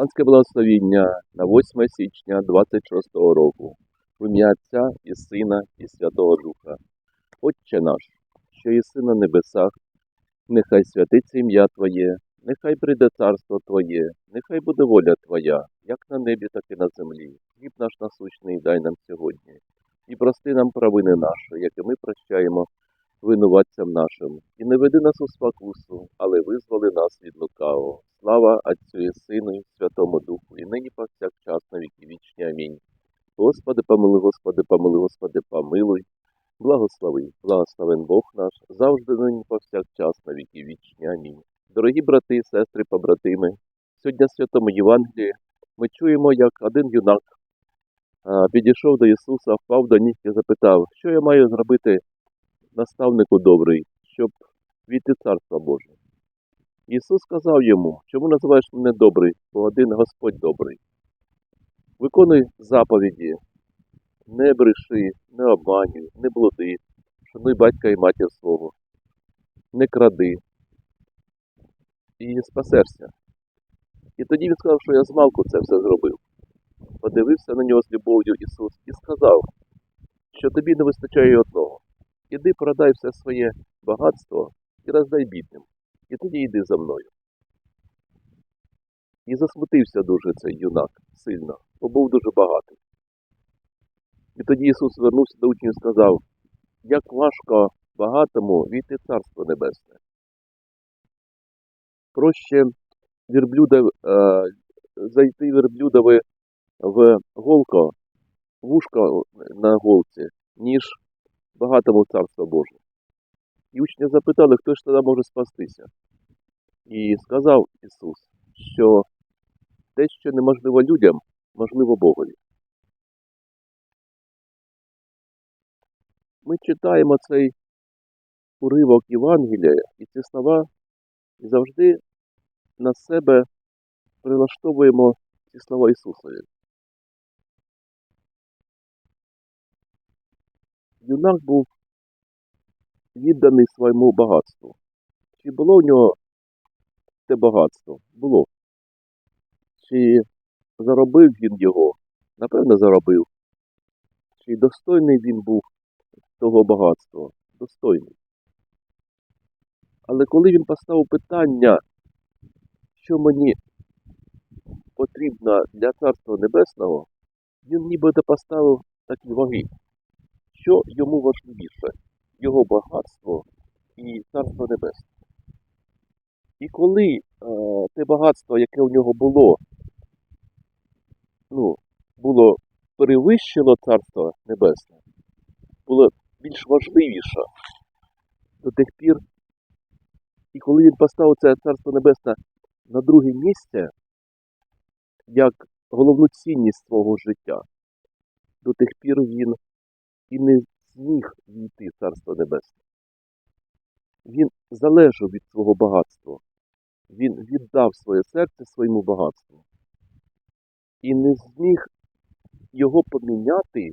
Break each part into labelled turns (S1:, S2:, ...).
S1: Панське благословіння на 8 січня 26 року. В ім'я Отця і Сина і Святого Духа. Отче наш, що єси на небесах, нехай святиться ім'я Твоє, нехай прийде царство Твоє, нехай буде воля Твоя, як на небі, так і на землі. Хліб наш насущний дай нам сьогодні. І прости нам провини наші, як і ми прощаємо винуватцям нашим. І не веди нас у спокусу, але визволи нас від лукавого. Слава Отцю і Сину, і Святому Духу, і нині повсякчас на віки вічні. Амінь. Господи, помилуй, Господи, помилуй, Господи, помилуй. Благослови, благословен Бог наш, завжди нині повсякчас на віки вічні. Амінь. Дорогі брати, сестри, побратими, сьогодні в Святому Євангелії ми чуємо, як один юнак підійшов до Ісуса, впав до ніг і запитав, що я маю зробити наставнику добрий, щоб війти в Царство Боже. Ісус сказав йому, чому називаєш мене добрий, бо один Господь добрий. Виконуй заповіді, не бреши, не обманюй, не блуди, шануй батька і матір свого, не кради і спасешся. І тоді він сказав, що я змалку це все зробив. Подивився на нього з любов'ю Ісус і сказав, що тобі не вистачає одного. Іди продай все своє багатство і роздай бідним, і тоді йди за мною. І засмутився дуже цей юнак сильно, бо був дуже багатий. І тоді Ісус звернувся до учнів і сказав, як важко багатому війти в Царство Небесне. Проще вірблюда, е, зайти верблюдові в голко, вушко на голці, ніж багатому в Царство Боже. І учні запитали, хто ж тоді може спастися. І сказав Ісус, що те, що неможливо людям, можливо Богові. Ми читаємо цей уривок Євангелія і ці слова і завжди на себе прилаштовуємо ці слова Ісусові. Юнак був відданий своєму багатству. Чи було в нього те багатство? Було. Чи заробив він його? Напевно, заробив. Чи достойний він був того багатства? Достойний. Але коли він поставив питання, що мені потрібно для Царства Небесного, він ніби поставив такі ваги, що йому важливіше його багатство і Царство Небесне. І коли е, те багатство, яке у нього було, ну, було перевищило Царство Небесне, було більш важливіше до тих пір, і коли він поставив це Царство Небесне на друге місце, як головну цінність свого життя, до тих пір він і не зміг війти в Царство Небесне. Він залежав від свого багатства. Він віддав своє серце своєму багатству. І не зміг його поміняти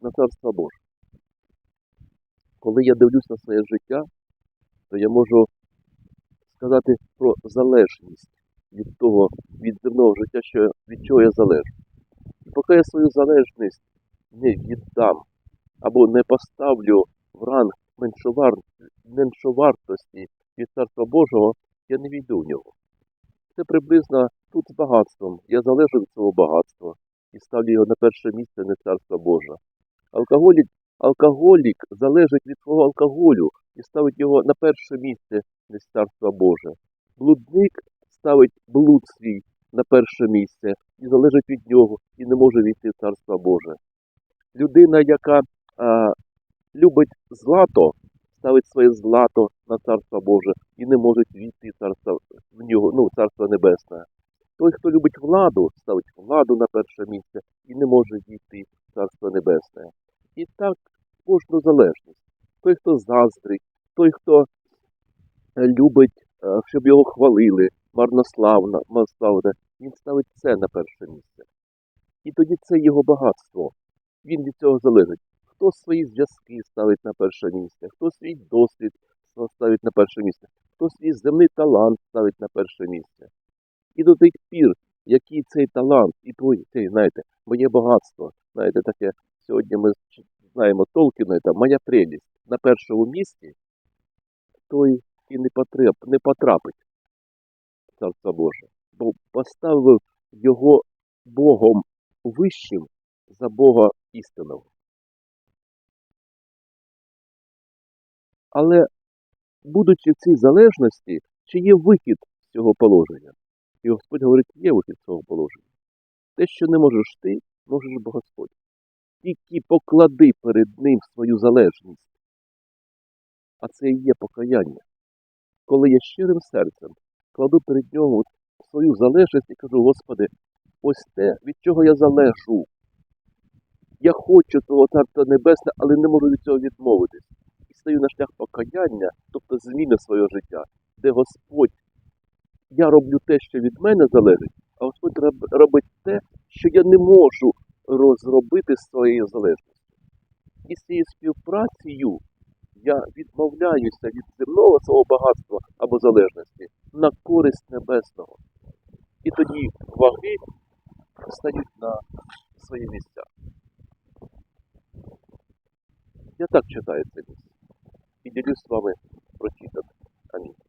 S1: на Царство Боже. Коли я дивлюсь на своє життя, то я можу сказати про залежність від того, від земного життя, що, від чого я залежу. І поки я свою залежність не віддам або не поставлю в ранг меншовар... меншовартості від Царства Божого, я не війду в нього. Це приблизно тут з багатством. Я залежу від свого багатства і ставлю його на перше місце не Царство Боже. Алкоголік, алкоголік залежить від свого алкоголю і ставить його на перше місце не Царства Боже. Блудник ставить блуд свій на перше місце і залежить від нього і не може війти в Царство Боже. Людина, яка любить злато, ставить своє злато на Царство Боже і не може війти царство в нього, ну, Царство Небесне. Той, хто любить владу, ставить владу на перше місце і не може війти в Царство Небесне. І так кожну залежність. Той, хто заздрить, той, хто е, любить, е, щоб його хвалили, марнославно, марнославне, він ставить це на перше місце. І тоді це його багатство. Він від цього залежить. Хто свої зв'язки ставить на перше місце, хто свій досвід ставить на перше місце, хто свій земний талант ставить на перше місце. І до тих пір, який цей талант, і твій, цей, знаєте, моє багатство. Знаєте, таке сьогодні ми знаємо Толкіна, це моя прелість. На першому місці той і не, потреб, не потрапить в Царство Боже, бо поставив його Богом вищим за Бога істинного. Але, будучи в цій залежності, чи є вихід з цього положення? І Господь говорить, є вихід з цього положення. Те, що не можеш ти, можеш бо Господь. Тільки поклади перед ним свою залежність. А це і є покаяння. Коли я щирим серцем кладу перед нього свою залежність і кажу, Господи, ось те, від чого я залежу. Я хочу того Царства Небесне, але не можу від цього відмовитись. Стаю на шлях покаяння, тобто зміни свого життя, де Господь, я роблю те, що від мене залежить, а Господь робить те, що я не можу розробити з своєю залежністю. І з цією співпрацею я відмовляюся від земного свого багатства або залежності на користь небесного. І тоді ваги стають на свої місця. Я так читаю це місце і ділюсь з вами про тіток. Амінь.